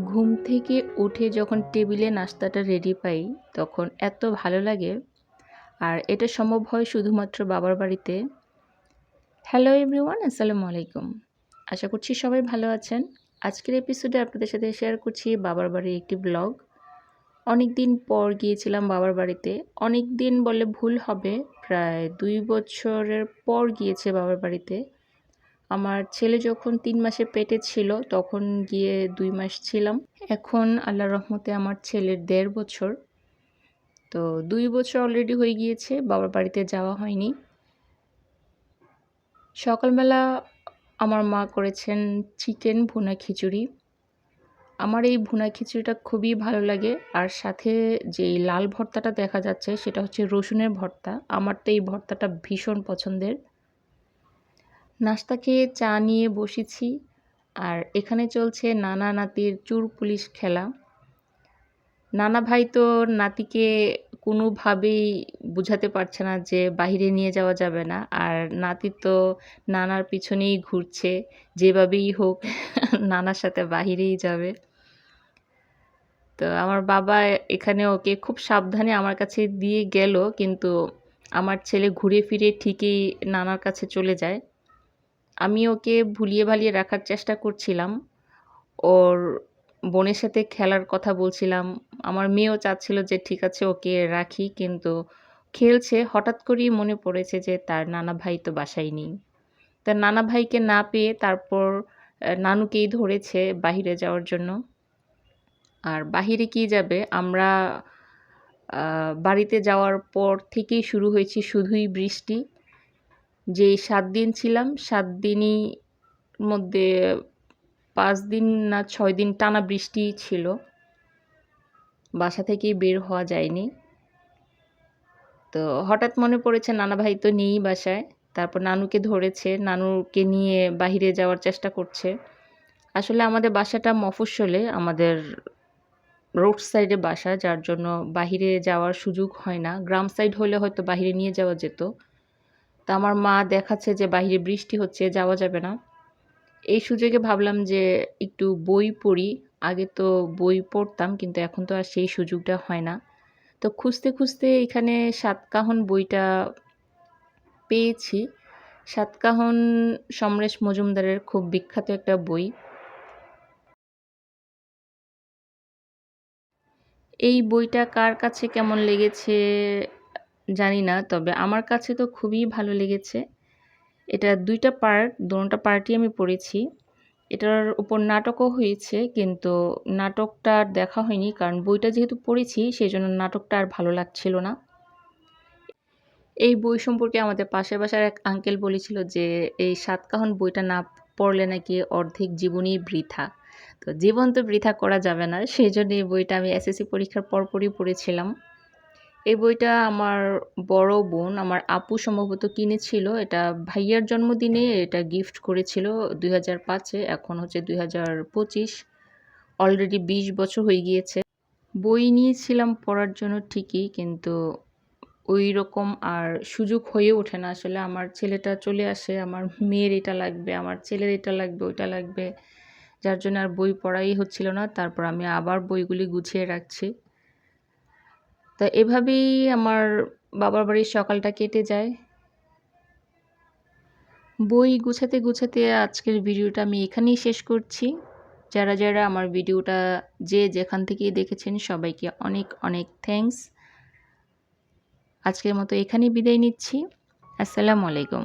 ঘুম থেকে উঠে যখন টেবিলে নাস্তাটা রেডি পাই, তখন এত ভালো লাগে। আর এটা সম্ভব হয় শুধুমাত্র বাবার বাড়িতে। হ্যালো এভরিওয়ান আসসালামু আলাইকুম। আশা করছি সবাই ভালো আছেন। আজকের এপিসোডে আপনাদের সাথে শেয়ার করছি বাবার বাড়ির একটি ব্লগ অনেক দিন পর গিয়েছিলাম বাবার বাড়িতে। অনেক দিন বলে ভুল হবে, প্রায় দুই বছরের পর গিয়েছে বাবার বাড়িতে। আমার ছেলে যখন তিন মাসে পেটে ছিল, তখন গিয়ে দুই মাস ছিলাম। এখন আল্লাহ রহমতে আমার ছেলের দেড় বছর। তো দুই বছর অলরেডি হয়ে গিয়েছে, বাবার বাড়িতে যাওয়া হয়নি। সকালবেলা আমার মা করেছেন চিকেন ভুনা খিচুড়ি। আমার এই ভুনা খিচুড়িটা খুবই ভালো লাগে। আর সাথে যে লাল ভর্তাটা দেখা যাচ্ছে, সেটা হচ্ছে রসুনের ভর্তা। আমার তো এই ভর্তাটা ভীষণ পছন্দের। নাস্তা খেয়ে চা নিয়ে বসেছি আর এখানে চলছে নানা নাতির চুর পুলিশ খেলা। নানা ভাই তো নাতিকে কোনোভাবেই বুঝাতে পারছে না যে বাহিরে নিয়ে যাওয়া যাবে না আর নাতি তো নানার পিছনেই ঘুরছে, যেভাবেই হোক নানার সাথে বাহিরেই যাবে। তো আমার বাবা এখানে ওকে খুব সাবধানে আমার কাছে দিয়ে গেল, কিন্তু আমার ছেলে ঘুরে ফিরে ঠিকই নানার কাছে চলে যায়। আমি ওকে ভুলিয়ে ভালিয়ে রাখার চেষ্টা করছিলাম। ওর বোনের সাথে খেলার কথা বলছিলাম। আমার মেয়েও চাচ্ছিল যে ঠিক আছে, ওকে রাখি, কিন্তু খেলছে। হঠাৎ করেই মনে পড়েছে যে তার নানা ভাই তো বাসায় নেই। তার নানা ভাইকে না পেয়ে তারপর নানুকেই ধরেছে বাহিরে যাওয়ার জন্য। আর বাহিরে কি যাবে? আমরা বাড়িতে যাওয়ার পর থেকেই শুরু হয়েছে শুধুই বৃষ্টি। যে সাত দিন ছিলাম, সাত দিনই মধ্যে পাঁচ দিন না ছয় দিন টানা বৃষ্টি ছিল। বাসা থেকেই বের হওয়া যায়নি। তো হঠাৎ মনে পড়েছে, নানা ভাই তো নেই বাসায়। তারপর নানুকে ধরেছে, নানুকে নিয়ে বাহিরে যাওয়ার চেষ্টা করছে। আসলে আমাদের বাসাটা মফস্বলে, আমাদের রোড সাইডে বাসা, যার জন্য বাহিরে যাওয়ার সুযোগ হয় না। গ্রাম সাইড হলে হয়তো বাহিরে নিয়ে যাওয়া যেত। তা আমার মা দেখাচ্ছে যে বাহিরে বৃষ্টি হচ্ছে, যাওয়া যাবে না। এই সুযোগে ভাবলাম যে একটু বই পড়ি। আগে তো বই পড়তাম, কিন্তু এখন তো আর সেই সুযোগটা হয় না। তো খুঁজতে খুঁজতে এখানে সাতকাহন বইটা পেয়েছি। সাতকাহন সমরেশ মজুমদারের খুব বিখ্যাত একটা বই। এই বইটা কার কাছে কেমন লেগেছে জানি না, তবে আমার কাছে তো খুবই ভালো লেগেছে। এটা দুইটা পার্ট দোনোটা পার্টই আমি পড়েছি। এটার উপর নাটকও হয়েছে, কিন্তু নাটকটা আর দেখা হয়নি, কারণ বইটা যেহেতু পড়েছি সেই জন্য নাটকটা আর ভালো লাগছিল না। এই বই সম্পর্কে আমাদের পাশের বাসার এক আঙ্কেল বলেছিল যে, এই সাতকাহন বইটা না পড়লে নাকি অর্ধেক জীবনই বৃথা। তো জীবন তো বৃথা করা যাবে না, সেই জন্য এই বইটা আমি এসএসসি পরীক্ষার পরপরই পড়েছিলাম। এই বইটা আমার বড় বোন, আমার আপু সম্ভবত কিনেছিল। এটা ভাইয়ার জন্মদিনে এটা গিফট করেছিল দুই হাজার পাঁচে, এখন হচ্ছে দুই হাজার পঁচিশ। অলরেডি বিশ বছর হয়ে গিয়েছে। বই নিয়েছিলাম পড়ার জন্য ঠিকই, কিন্তু ওই রকম আর সুযোগ হয়ে ওঠে না। আসলে আমার ছেলেটা চলে আসে, আমার মেয়ের এটা লাগবে, আমার ছেলের এটা লাগবে, ওইটা লাগবে। যার জন্য আর বই পড়াই হচ্ছিল না। তারপর আমি আবার বইগুলি গুছিয়ে রাখছি। তা এভাবেই আমার বাবার বাড়ির সকালটা কেটে যায়। বই গুছাতে গুছাতে আজকের ভিডিওটা আমি এখানেই শেষ করছি। যারা যারা আমার ভিডিওটা যে যেখান থেকেই দেখেছেন সবাইকে অনেক অনেক থ্যাংকস আজকের মতো এখানেই বিদায় নিচ্ছি। আসসালামু আলাইকুম।